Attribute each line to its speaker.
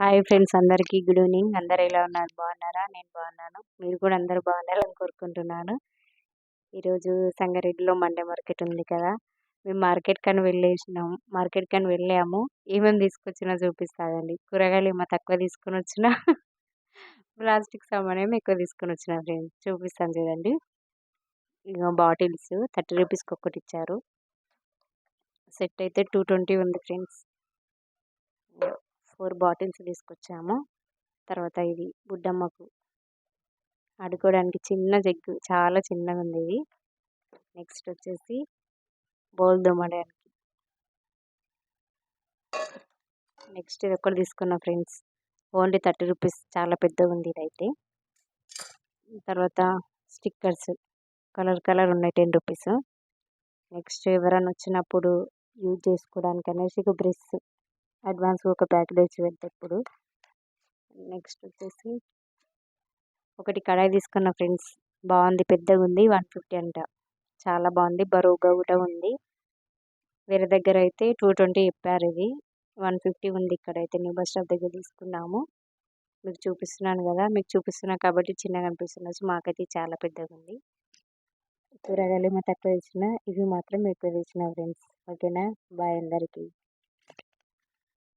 Speaker 1: Hi friends అందరికీ good evening అందరు ఎలా ఉన్నారు? బాగున్నారా? నేను బాగున్నాను. మీరు కూడా అందరూ బాగున్నారని కోరుకుంటున్నాను. ఈరోజు సంగారెడ్డిలో మండే మార్కెట్ ఉంది కదా. మేము మార్కెట్ కానీ వెళ్ళేసినాం. మార్కెట్ కానీ వెళ్ళాము. ఏమేమి తీసుకొచ్చినా చూపిస్తాదండి. కూరగాయలు ఏమో తక్కువ తీసుకొని వచ్చిన. ప్లాస్టిక్ సామాన్ ఏమో ఎక్కువ తీసుకొని వచ్చిన ఫ్రెండ్స్ చూపిస్తాను చూడండి. ఇక బాటిల్స్ థర్టీ రూపీస్కి ఒక్కటి ఇచ్చారు. సెట్ అయితే టూ ట్వంటీ ఉంది ఫ్రెండ్స్ ఫోర్ బాటిల్స్ తీసుకొచ్చాము. తర్వాత ఇది బుడ్డమ్మకు ఆడుకోవడానికి చిన్న జగ్గు చాలా చిన్నగా ఉంది ఇది. నెక్స్ట్ వచ్చేసి బౌల్ దుమ్మడానికి. నెక్స్ట్ ఇది ఒకటి తీసుకున్న ఫ్రెండ్స్. ఓన్లీ థర్టీ రూపీస్ చాలా పెద్దగా ఉంది ఇదైతే. తర్వాత స్టిక్కర్స్ కలర్ కలర్ ఉన్నాయి టెన్ రూపీస్. నెక్స్ట్ ఎవరైనా వచ్చినప్పుడు యూజ్ చేసుకోవడానికి అనేసి ఒక బ్రష్. అడ్వాన్స్ ఒక ప్యాకెట్ వచ్చి వెళ్ళేటప్పుడు నెక్స్ట్ వచ్చేసి ఒకటి కడాయి తీసుకున్న ఫ్రెండ్స్ బాగుంది పెద్దగా ఉంది వన్ ఫిఫ్టీ అంట. చాలా బాగుంది బరువుగా కూడా ఉంది. వేరే దగ్గర అయితే టూ ట్వంటీ చెప్పారు ఇది. వన్ ఫిఫ్టీ ఉంది ఇక్కడైతే న్యూ బస్ స్టాప్ దగ్గర తీసుకున్నాము. మీకు చూపిస్తున్నాను కదా మీకు చూపిస్తున్నా కాబట్టి చిన్నగా అనిపిస్తుంది. మాకైతే చాలా పెద్దగా ఉంది. కూరగాయలు ఏమో తక్కువ తెచ్చిన ఇవి మాత్రం ఎక్కువ తెచ్చిన ఫ్రెండ్స్. ఓకేనా? బాయ్ అందరికీ.